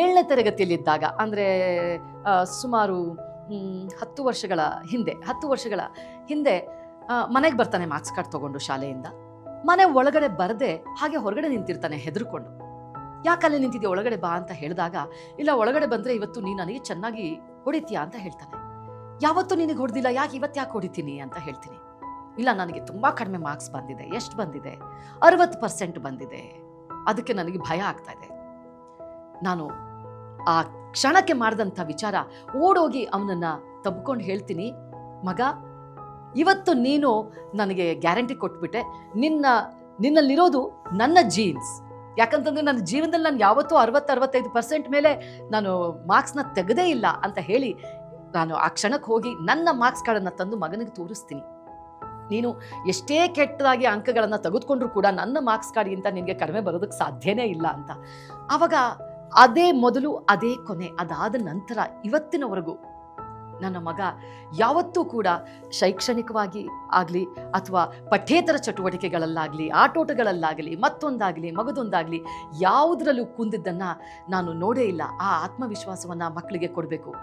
ಏಳನೇ ತರಗತಿಯಲ್ಲಿದ್ದಾಗ, ಅಂದರೆ ಸುಮಾರು ಹತ್ತು ವರ್ಷಗಳ ಹಿಂದೆ, ಹತ್ತು ವರ್ಷಗಳ ಹಿಂದೆ ಮನೆಗೆ ಬರ್ತಾನೆ ಮಾರ್ಕ್ಸ್ ಕಾರ್ಡ್ ತೊಗೊಂಡು ಶಾಲೆಯಿಂದ. ಮನೆ ಒಳಗಡೆ ಬರದೆ ಹಾಗೆ ಹೊರಗಡೆ ನಿಂತಿರ್ತಾನೆ ಹೆದರ್ಕೊಂಡು. ಯಾಕಲ್ಲಿ ನಿಂತಿದ್ಯಾ, ಒಳಗಡೆ ಬಾ ಅಂತ ಹೇಳಿದಾಗ, ಇಲ್ಲ, ಒಳಗಡೆ ಬಂದರೆ ಇವತ್ತು ನೀನು ನನಗೆ ಚೆನ್ನಾಗಿ ಹೊಡಿತೀಯಾ ಅಂತ ಹೇಳ್ತಾನೆ. ಯಾವತ್ತೂ ನಿನಗೆ ಹೊಡೆದಿಲ್ಲ, ಯಾಕೆ ಇವತ್ತು ಯಾಕೆ ಹೊಡಿತೀನಿ ಅಂತ ಹೇಳ್ತೀನಿ. ಇಲ್ಲ, ನನಗೆ ತುಂಬ ಕಡಿಮೆ ಮಾರ್ಕ್ಸ್ ಬಂದಿದೆ, ಎಷ್ಟು ಬಂದಿದೆ? ಅರವತ್ತು ಪರ್ಸೆಂಟ್ ಬಂದಿದೆ. ಅದಕ್ಕೆ ನನಗೆ ಭಯ ಆಗ್ತಾ ಇದೆ. ನಾನು ಆ ಕ್ಷಣಕ್ಕೆ ಮಾಡಿದಂಥ ವಿಚಾರ ಓಡೋಗಿ ಅವನನ್ನು ತಬ್ಕೊಂಡು ಹೇಳ್ತೀನಿ. ಮಗ, ಇವತ್ತು ನೀನು ನನಗೆ ಗ್ಯಾರಂಟಿ ಕೊಟ್ಬಿಟ್ಟೆ. ನಿನ್ನ, ನಿನ್ನಲ್ಲಿರೋದು ನನ್ನ ಜೀನ್ಸ್ ಯಾಕಂತಂದ್ರೆ ನನ್ನ ಜೀವನದಲ್ಲಿ ನಾನು ಯಾವತ್ತೂ ಅರವತ್ತು, ಅರವತ್ತೈದು ಪರ್ಸೆಂಟ್ ಮೇಲೆ ನಾನು ಮಾರ್ಕ್ಸ್ನ ತೆಗೆದೇ ಇಲ್ಲ ಅಂತ ಹೇಳಿ ನಾನು ಆ ಕ್ಷಣಕ್ಕೆ ಹೋಗಿ ನನ್ನ ಮಾರ್ಕ್ಸ್ ಕಾರ್ಡನ್ನು ತಂದು ಮಗನಿಗೆ ತೋರಿಸ್ತೀನಿ. ನೀನು ಎಷ್ಟೇ ಕೆಟ್ಟದಾಗಿ ಅಂಕಗಳನ್ನು ತೆಗೆದುಕೊಂಡ್ರೂ ಕೂಡ ನನ್ನ ಮಾರ್ಕ್ಸ್ ಕಾರ್ಡ್ಗಿಂತ ನಿನಗೆ ಕಡಿಮೆ ಬರೋದಕ್ಕೆ ಸಾಧ್ಯನೇ ಇಲ್ಲ ಅಂತ. ಆವಾಗ ಅದೇ ಮೊದಲು ಅದೇ ಕೊನೆ. ಅದಾದ ನಂತರ ಇವತ್ತಿನವರೆಗೂ ನನ್ನ ಮಗ ಯಾವತ್ತೂ ಕೂಡ ಶೈಕ್ಷಣಿಕವಾಗಿ ಆಗಲಿ ಅಥವಾ ಪಠ್ಯೇತರ ಚಟುವಟಿಕೆಗಳಲ್ಲಾಗಲಿ, ಆಟೋಟಗಳಲ್ಲಾಗಲಿ, ಮತ್ತೊಂದಾಗಲಿ, ಮಗದೊಂದಾಗಲಿ ಯಾವುದರಲ್ಲೂ ಕುಂದಿದ್ದನ್ನು ನಾನು ನೋಡೇ ಇಲ್ಲ. ಆ ಆತ್ಮವಿಶ್ವಾಸವನ್ನು ಮಕ್ಕಳಿಗೆ ಕೊಡಬೇಕು.